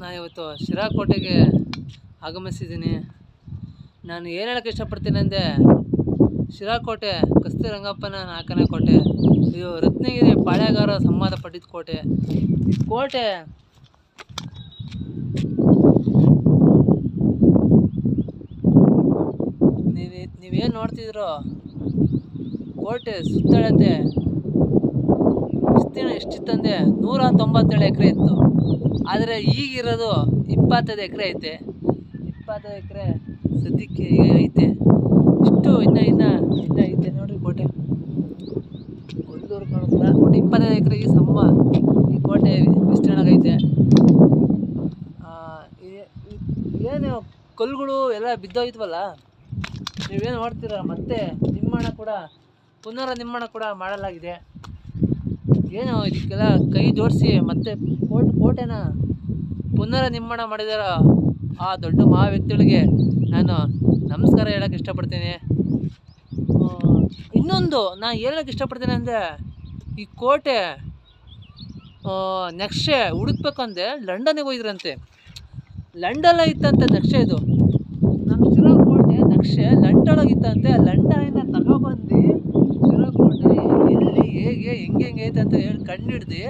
ನಾನು ಇವತ್ತು ಶಿರಾಕೋಟೆಗೆ ಆಗಮಿಸಿದ್ದೀನಿ. ನಾನು ಏನು ಹೇಳೋಕ್ಕೆ ಇಷ್ಟಪಡ್ತೀನಿ ಅಂದರೆ ಶಿರಾಕೋಟೆ ಕಸ್ತಿ ರಂಗಪ್ಪನ ನಾಲ್ಕನೇ ಕೋಟೆ, ಇದು ರತ್ನಗಿರಿ ಪಾಳ್ಯಗಾರ ಸಂಬಂಧಪಟ್ಟಿದ್ದ ಕೋಟೆ. ಈ ಕೋಟೆ ನೀವು, ನೀವೇನು ನೋಡ್ತಿದ್ರೋ, ಕೋಟೆ ಸುತ್ತಳತೆ ವಿಸ್ತೀರ್ಣ ಎಷ್ಟಿತ್ತಂದೆ ನೂರ ತೊಂಬತ್ತೇಳು ಎಕರೆ ಇತ್ತು. ಆದರೆ ಈಗಿರೋದು ಇಪ್ಪತ್ತೈದು ಎಕರೆ ಐತೆ. ಇಪ್ಪತ್ತೈದು ಎಕರೆ ಸದ್ಯಕ್ಕೆ ಐತೆ. ಇಷ್ಟು ಇನ್ನು ಇನ್ನು ಇನ್ನು ಐತೆ ನೋಡಿರಿ ಕೋಟೆ. ಕೊಲ್ಲೂರು ಕಾಣುತ್ತಲ್ಲ ಒಟ್ಟು ಇಪ್ಪತ್ತೈದು ಎಕರೆ ಈ ಸಮ ಈ ಕೋಟೆ ವಿಸ್ತೀರ್ಣ ಐತೆ. ಆ, ಈ- ಈ- ಏನು ಕಲ್ಲುಗಳು ಎಲ್ಲ ಬಿದ್ದೋಯ್ತವಲ್ಲ? ನೀವೇನು ಮಾಡ್ತೀರ? ಮತ್ತೆ ನಿರ್ಮಾಣ ಕೂಡ ಪುನರ್ ನಿರ್ಮಾಣ ಕೂಡ ಮಾಡಲಾಗಿದೆ. ಏನು ಇದಕ್ಕೆಲ್ಲ ಕೈ ಜೋಡಿಸಿ ಮತ್ತೆ ಕೋಟ್ ಕೋಟೆನ ಪುನರ್ ನಿರ್ಮಾಣ ಮಾಡಿದಾರ ಆ ದೊಡ್ಡ ಮಹಾ ವ್ಯಕ್ತಿಗಳಿಗೆ ನಾನು ನಮಸ್ಕಾರ ಹೇಳಕ್ಕೆ ಇಷ್ಟಪಡ್ತೀನಿ. ಇನ್ನೊಂದು ನಾನು ಹೇಳಕ್ಕೆ ಇಷ್ಟಪಡ್ತೀನಿ ಅಂದರೆ ಈ ಕೋಟೆ ನಕ್ಷೆ ಹುಡುಕ್ಬೇಕಂದ್ರೆ ಲಂಡನ್ನಿಗೆ ಹೋಗಿದ್ರಂತೆ. ಲಂಡನ್ ಇತ್ತಂತೆ ನಕ್ಷೆ ಇದು. ನಮ್ಮ ಕೋಟೆ ನಕ್ಷೆ ಲಂಡನಾಗಿತ್ತಂತೆ ಲಂಡನಿಂದ ತಗೊಬಂದು ಎಲ್ಲಿ ಹೇಗೆ ಹೆಂಗೆ ಐತೆ ಅಂತ ಹೇಳಿ ಕಣ್ಣಿಡ್ದು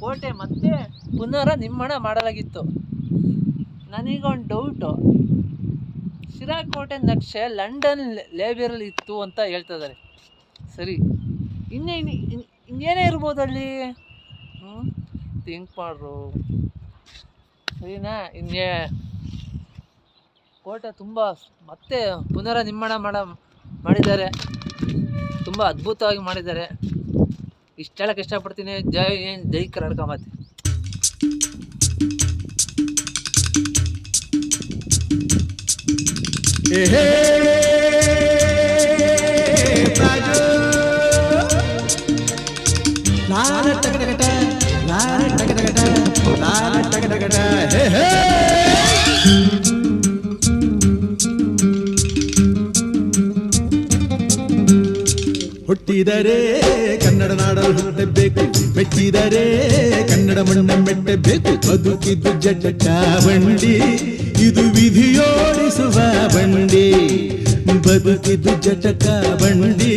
ಕೋಟೆ ಮತ್ತೆ ಪುನರ ನಿರ್ಮಾಣ ಮಾಡಲಾಗಿತ್ತು. ನನಗೊಂದು ಡೌಟು ಶಿರಾ ಕೋಟೆ ನಕ್ಷೆ ಲಂಡನ್ ಲೈಬ್ರರಿಲಿ ಇತ್ತು ಅಂತ ಹೇಳ್ತಾ ಇದ್ದಾರೆ ಸರಿ. ಇನ್ನೇ ಇನ್ನು ಇನ್ನೇನೇ ಇರ್ಬೋದು ಅಲ್ಲಿ? ಹ್ಞೂ ಥಿಂಕ್ ಮಾಡ್ರು. ಸರಿನಾ? ಇನ್ನೇ ಕೋಟೆ ತುಂಬ ಮತ್ತೆ ಪುನರ ನಿರ್ಮಾಣ ಮಾಡ, ಮಾಡಿದ್ದಾರೆ. ತುಂಬ ಅದ್ಭುತವಾಗಿ ಮಾಡಿದ್ದಾರೆ. ಇಷ್ಟು ಹೇಳಕ್ಕೆ ಇಷ್ಟಪಡ್ತೀನಿ ಜೈ ಏನು ಜೈ ಕರ್ನಾಟಕ ಮಾತೆ ಲಾಲ ಟಗಟಗಟ ಲಾಲ ಟಗಟಗಟ ಲಾಲ ಟಗಟಗಟ ಹೇ ಹೇ ಹುಟ್ಟಿದರೆ ಕನ್ನಡ ನಾಡಲು ಹುಟ್ಟಬೇಕು. ಮೆಟ್ಟಿದರೆ ಕನ್ನಡ ಮಣ್ಣ ಮೆಟ್ಟಬೇಕು. ಬದುಕಿದ್ದು ಜಟ ಬಂಡಿ, ಇದು ವಿಧಿಯೋಡಿಸುವ ಬಂಡಿ. ಬದುಕಿದ್ದು ಜಟಕ ಬಂಡಿ.